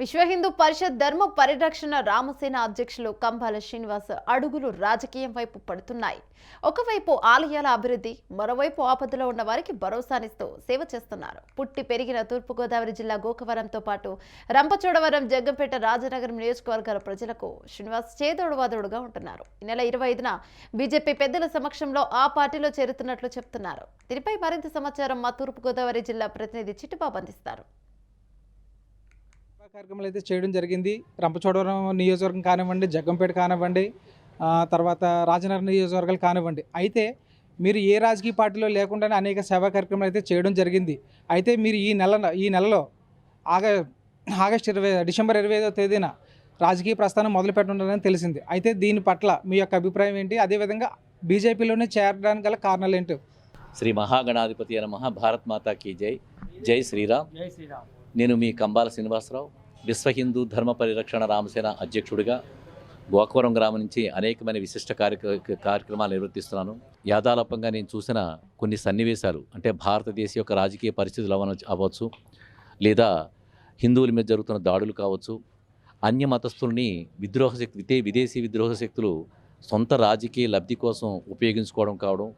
విశ్వ హిందూ పరిషత్ ధర్మ పరిరక్షణ రామసేన అధ్యక్షులు కంబాల శ్రీనివాస్ అడుగులు రాజకీయం వైపు పడుతున్నాయి. ఒకవైపు ఆలయాల అభివృద్ధి మరోవైపు ఆపదలో ఉన్న వారికి భరోసానిస్తూ సేవ చేస్తున్నారు. పుట్టి పెరిగిన తూర్పుగోదావరి జిల్లా గోకవరంతో పాటు రంపచోడవరం జగ్గంపేట రాజనగరం నియోజకవర్గాల ప్రజలకు శ్రీనివాస్ చేదోడువాదోడుగా ఉంటున్నారు. ఈ నెల ఇరవై ఐదున బీజేపీ పెద్దల సమక్షంలో ఆ పార్టీలో చేరుతున్నట్లు చెప్తున్నారు. దీనిపై మరింత సమాచారం మా తూర్పుగోదావరి జిల్లా ప్రతినిధి చిట్టుబాబు అందిస్తారు. కార్యక్రమాలు అయితే చేయడం జరిగింది. రంపచోడవరం నియోజకవర్గం కానివ్వండి జగ్గంపేట కానివ్వండి ఆ, తర్వాత రాజనగరం నియోజకవర్గాలు కానివ్వండి. అయితే మీరు ఏ రాజకీయ పార్టీలో లేకుండానే అనేక సేవా కార్యక్రమాలు అయితే చేయడం జరిగింది. అయితే మీరు ఈ నెల ఈ నెలలో ఆగ ఆగస్ట్ ఇరవై డిసెంబర్ ఇరవై ఐదో తేదీన రాజకీయ ప్రస్థానం మొదలు పెట్టనున్నారని తెలిసింది. అయితే దీని పట్ల మీ యొక్క అభిప్రాయం ఏంటి? అదేవిధంగా బీజేపీలోనే చేరడానికి గల కారణాలు ఏంటి? శ్రీ మహాగణాధిపతి నమ భారత్ మాతా కీ జై. జై శ్రీరామ్. జై శ్రీరామ్. నేను మీ కంబాల శ్రీనివాసరావు. విశ్వ హిందూ ధర్మ పరిరక్షణ రామసేన అధ్యక్షుడిగా గోకవరం గ్రామం నుంచి అనేకమైన విశిష్ట కార్యక్ర కార్యక్రమాలు నిర్వర్తిస్తున్నాను. యాదాలపంగా నేను చూసిన కొన్ని సన్నివేశాలు అంటే భారతదేశ యొక్క రాజకీయ పరిస్థితులు అవన అవ్వచ్చు లేదా హిందువుల మీద జరుగుతున్న దాడులు కావచ్చు అన్య మతస్థుల్ని విద్రోహ శక్తి విదేశీ విద్రోహ శక్తులు సొంత రాజకీయ లబ్ధి కోసం ఉపయోగించుకోవడం కావడం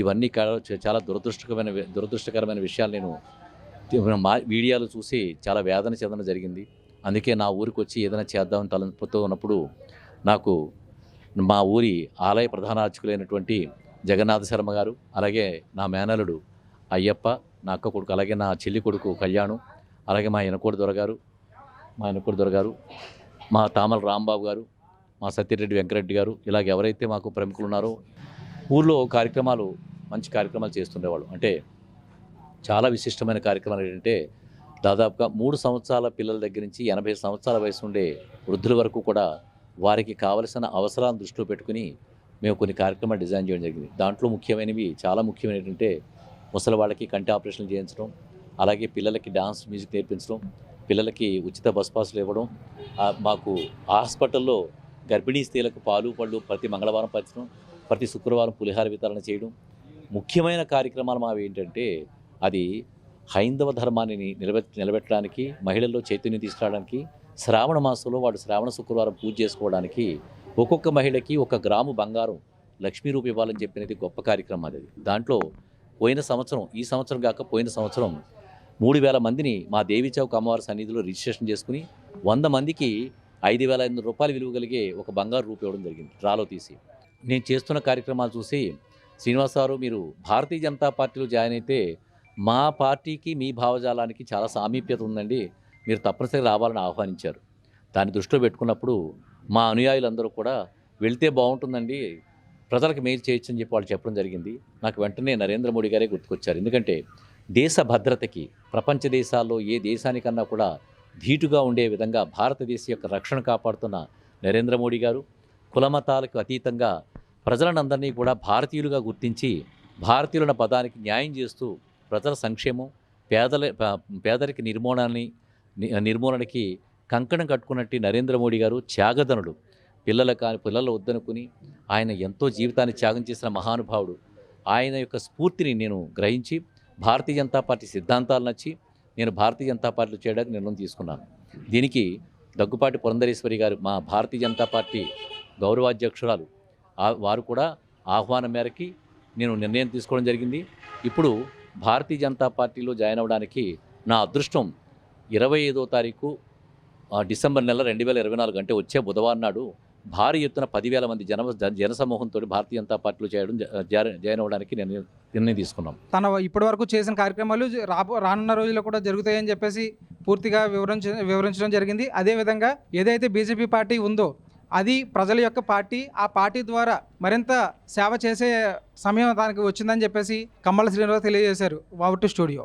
ఇవన్నీ చాలా దురదృష్టకరమైన దురదృష్టకరమైన విషయాలు నేను మా వీడియోలు చూసి చాలా వేదన చెందడం జరిగింది. అందుకే నా ఊరికి వచ్చి ఏదైనా చేద్దామని తలంపుతూ ఉన్నప్పుడు నాకు మా ఊరి ఆలయ ప్రధాన అర్చకులైనటువంటి జగన్నాథ శర్మ గారు అలాగే నా మేనలుడు అయ్యప్ప నా అక్క కొడుకు అలాగే నా చెల్లి కొడుకు కళ్యాణం అలాగే మా ఎనకోడి దొరగారు మా ఎనకోడి దొరగారు మా తామల రాంబాబు గారు మా సత్యరెడ్డి వెంకరెడ్డి గారు ఇలాగ ఎవరైతే మాకు ప్రముఖులు ఉన్నారో ఊర్లో కార్యక్రమాలు మంచి కార్యక్రమాలు చేస్తుండేవాళ్ళు. అంటే చాలా విశిష్టమైన కార్యక్రమాలు ఏంటంటే దాదాపుగా మూడు సంవత్సరాల పిల్లల దగ్గర నుంచి ఎనభై సంవత్సరాల వయసు ఉండే వృద్ధుల వరకు కూడా వారికి కావలసిన అవసరాలను దృష్టిలో పెట్టుకుని మేము కొన్ని కార్యక్రమాలు డిజైన్ చేయడం జరిగింది. దాంట్లో ముఖ్యమైనవి చాలా ముఖ్యమైనవి ఏంటంటే ముసలి వాళ్ళకి కంటి ఆపరేషన్లు చేయించడం అలాగే పిల్లలకి డాన్స్ మ్యూజిక్ నేర్పించడం పిల్లలకి ఉచిత బస్ పాసులు ఇవ్వడం మాకు హాస్పిటల్లో గర్భిణీ స్త్రీలకు పాలు పళ్ళు ప్రతి మంగళవారం పంచడం ప్రతి శుక్రవారం పులిహార వితరణ చేయడం. ముఖ్యమైన కార్యక్రమాలు మావి ఏంటంటే అది హైందవ ధర్మాన్ని నిలబె నిలబెట్టడానికి మహిళల్లో చైతన్యం తీసుకురావడానికి శ్రావణ మాసంలో వాడు శ్రావణ శుక్రవారం పూజ చేసుకోవడానికి ఒక్కొక్క మహిళకి ఒక గ్రాము బంగారం లక్ష్మీ రూప ఇవ్వాలని చెప్పినది గొప్ప కార్యక్రమం అది. దాంట్లో పోయిన సంవత్సరం ఈ సంవత్సరం కాక పోయిన సంవత్సరం మూడు వేల మందిని మా దేవి చౌక్ అమ్మవారి సన్నిధిలో రిజిస్ట్రేషన్ చేసుకుని వంద మందికి ఐదు వేల ఐదు రూపాయలు విలువ కలిగే ఒక బంగారు రూప ఇవ్వడం జరిగింది డ్రాలో తీసి. నేను చేస్తున్న కార్యక్రమాలు చూసి శ్రీనివాస్ మీరు భారతీయ జనతా పార్టీలో జాయిన్ అయితే మా పార్టీకి మీ భావజాలానికి చాలా సామీప్యత ఉందండి. మీరు తప్పనిసరిగా రావాలని ఆహ్వానించారు. దాన్ని దృష్టిలో పెట్టుకున్నప్పుడు మా అనుయాయులందరూ కూడా వెళ్తే బాగుంటుందండి ప్రజలకు మేలు చేయొచ్చు అని చెప్పి వాళ్ళు చెప్పడం జరిగింది. నాకు వెంటనే నరేంద్ర మోడీ గారే గుర్తుకొచ్చారు. ఎందుకంటే దేశ భద్రతకి ప్రపంచ దేశాల్లో ఏ దేశానికన్నా కూడా ధీటుగా ఉండే విధంగా భారతదేశం యొక్క రక్షణ కాపాడుతున్న నరేంద్ర మోడీ గారు కులమతాలకు అతీతంగా ప్రజలందరినీ కూడా భారతీయులుగా గుర్తించి భారతీయులన్న పదానికి న్యాయం చేస్తూ ప్రజల సంక్షేమం పేదల ప- పేదరిక నిర్మూలనని నిర్మూలనకి కంకణం కట్టుకున్నట్టు నరేంద్ర మోడీ గారు త్యాగధనుడు. పిల్లల కాని పిల్లలు వద్దనుకుని ఆయన ఎంతో జీవితాన్ని త్యాగం చేసిన మహానుభావుడు. ఆయన యొక్క స్ఫూర్తిని నేను గ్రహించి భారతీయ జనతా పార్టీ సిద్ధాంతాలు నచ్చి నేను భారతీయ జనతా పార్టీలో చేయడానికి నిర్ణయం తీసుకున్నాను. దీనికి దగ్గుపాటి పురంధరేశ్వరి గారు మా భారతీయ జనతా పార్టీ గౌరవాధ్యక్షురాలు. వారు కూడా ఆహ్వానం మేరకి నేను నిర్ణయం తీసుకోవడం జరిగింది. ఇప్పుడు భారతీయ జనతా పార్టీలో జాయిన్ అవ్వడానికి నా అదృష్టం ఇరవై ఐదో తారీఖు డిసెంబర్ నెల రెండు వేల ఇరవై నాలుగు అంటే వచ్చే బుధవారం నాడు భారీ ఎత్తున పదివేల మంది జన జనసమూహంతో భారతీయ జనతా పార్టీలో చేయడం జ- జా- జాయిన్ అవ్వడానికి నిర్ణయం నిర్ణయం తీసుకున్నాం. తన ఇప్పటి వరకు చేసిన కార్యక్రమాలు రాబో రానున్న రోజుల్లో కూడా జరుగుతాయని చెప్పేసి పూర్తిగా వివరించ వివరించడం జరిగింది. అదేవిధంగా ఏదైతే బీజేపీ పార్టీ ఉందో అది ప్రజల యొక్క పార్టీ ఆ పార్టీ ద్వారా మరింత సేవ చేసే సమయం దానికి వచ్చిందని చెప్పేసి కమ్మల శ్రీనివాస్ తెలియజేశారు. వావట్టు స్టూడియో.